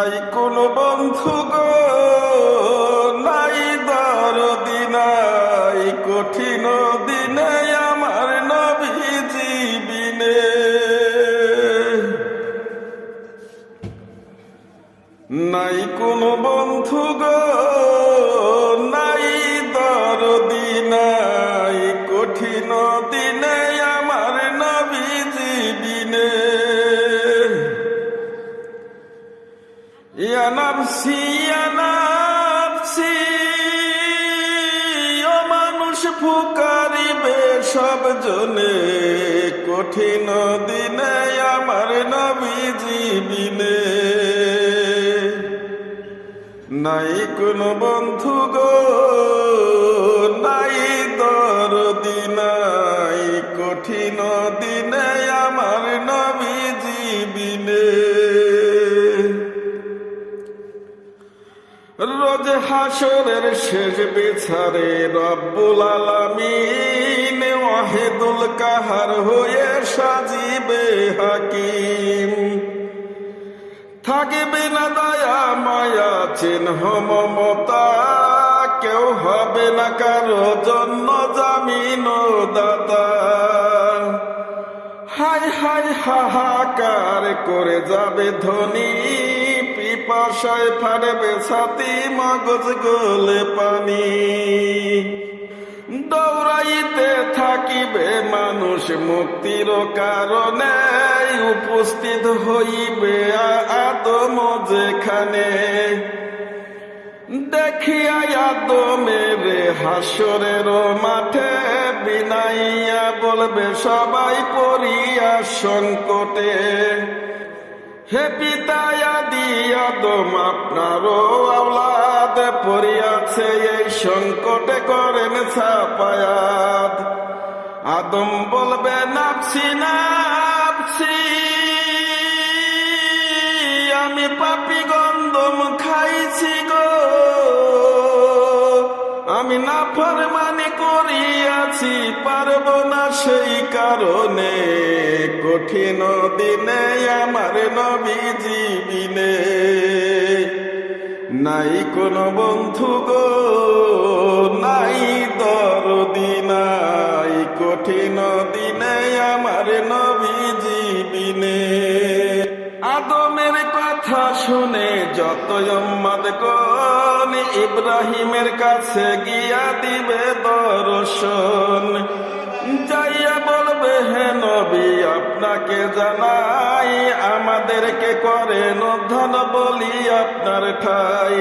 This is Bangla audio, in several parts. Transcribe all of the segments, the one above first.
নাই কোন বন্ধু গো নাই দরদি, নাই কঠিন দিনে আমার নবী জীবিনে নাই কোন বন্ধু গো নাই দরদি, নাই কঠিন নাফসি নাফসি ও মানুষ ফুকারিবে সব জনে। কঠিন দিনে আমার নবী জীবিনে নাই কোন বন্ধু গো, নাই দরদি নাই। কঠিন দিনে আমার নবী জীবিনে হাসরের শেষ বিচারে রব্বুল আলামিন ওয়াহিদুল কাহার হয়ে সাজিবে হাকিম। থাকিবে না দয়া, মায়া, চিহ্ন, মমতা, কেউ হবে না কারও জন্য জামিন দাতা। হাই হাই হাহাকার করে যাবে ধনী পিপাসায় ফাড়বে ছাতি, মগজ গোলে পানি। দৌড়াইতে থাকিবে মানুষ, মুক্তির কারণে উপস্থিত হইবে আদম যেখানে। দেখিয়া আদমের হাসরের মাঠে বিনাইয়া বলবে, সবাই পড়িয়া সংকটে। হে পিতায়া দিয়াদম আপনারও আওলাদ পড়িয়াছে এই সংকটে করেন ছাপায়াত আদম বলবে নাপসি নাপসি আমি না ফরমানি করিয়াছি, পারব না সেই কারণে। কঠিন দিনে আমার নবী জীবিনে। নাই কোন বন্ধু গো, নাই দরদি নাই। কঠিন কথা শুনে যত উম্মাদ কোন, ইব্রাহিমের কাছে গিয়া দিবে দর্শন। যাইয়া বলবে, হে নবী, আপনাকে জানাই, আমাদেরকে করেন ধন বলি আপনার ঠাই।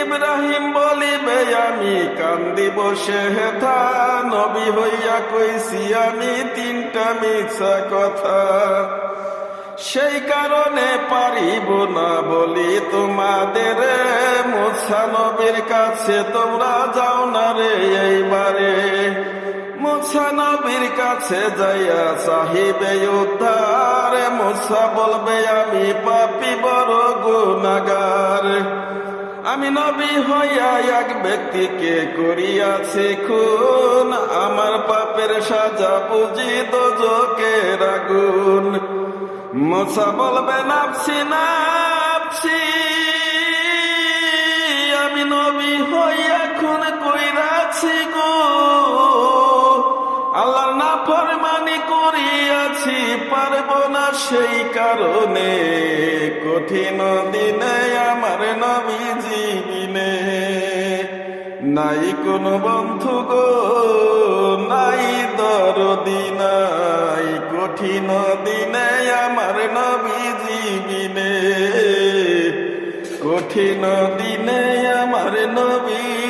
ইব্রাহিম বলিবে, আমি কান্দি বসে হেথা নবী হইয়া কইছি, আমি তিনটা মিছা কথা। সেই কারণে পারিব না বলি তোমাদের। মুসানবীর কাছে তোমরা যাও না রে এইবারে। মুসানবীর কাছে যাইয়া চাহিবে উদ্ধার। মুসা বলবে, আমি পাপি বড় গুনাগার। আমি নবী হইয়া এক ব্যক্তিকে করিয়াছি খুন। আমার পাপের সাজা বুঝি দোজকের আগুন। মোসা বলবে নাপসি নাপসি আমি নবী হইয়া খুন কইরাছি গো। আল্লাহর না ফরমানি করিয়াছি, পারব না সেই কারণে। কঠিন দিনে আমার নবী জীবিনে নাই কোন বন্ধু গো। কঠিন দিনে আমার নবী